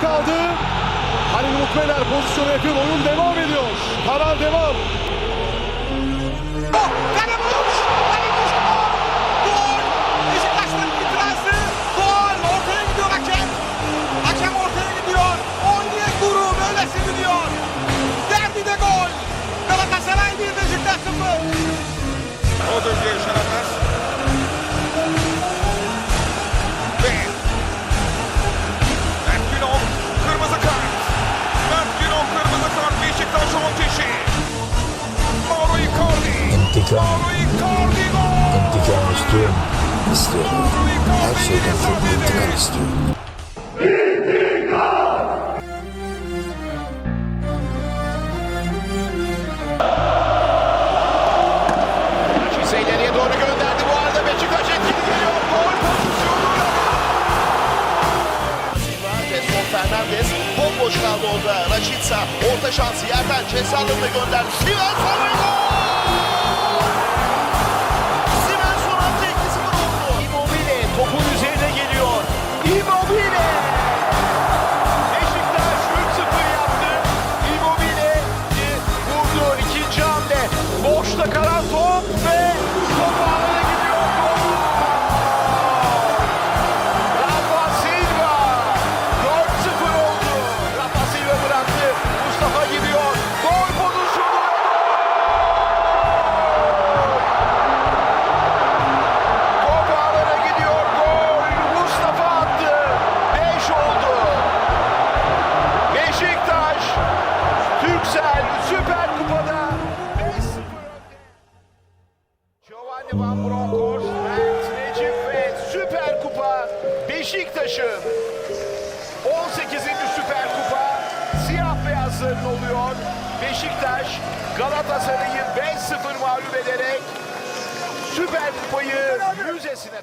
kaldı. Halil Mutmeler pozisyona yakın. Oyun devam ediyor. Karar devam. Ali Mustafa! Gol! Beşiktaş'ın itirazı! Gol! Ortaya gidiyor İntikam, intikam istiyorum. İstiyorum. Her şeyden çok intikam istiyorum. Fernandes bomboş kaldı orada. Raşitsa orta şansı yerden ceza gönderdi. Svensson Rote! Giovanni Van Bronckhorst, Mert Necip ve Süper Kupa Beşiktaş'ın 18. Süper Kupa siyah beyazların oluyor. Beşiktaş Galatasaray'ı 5-0 mağlup ederek Süper Kupayı müzesine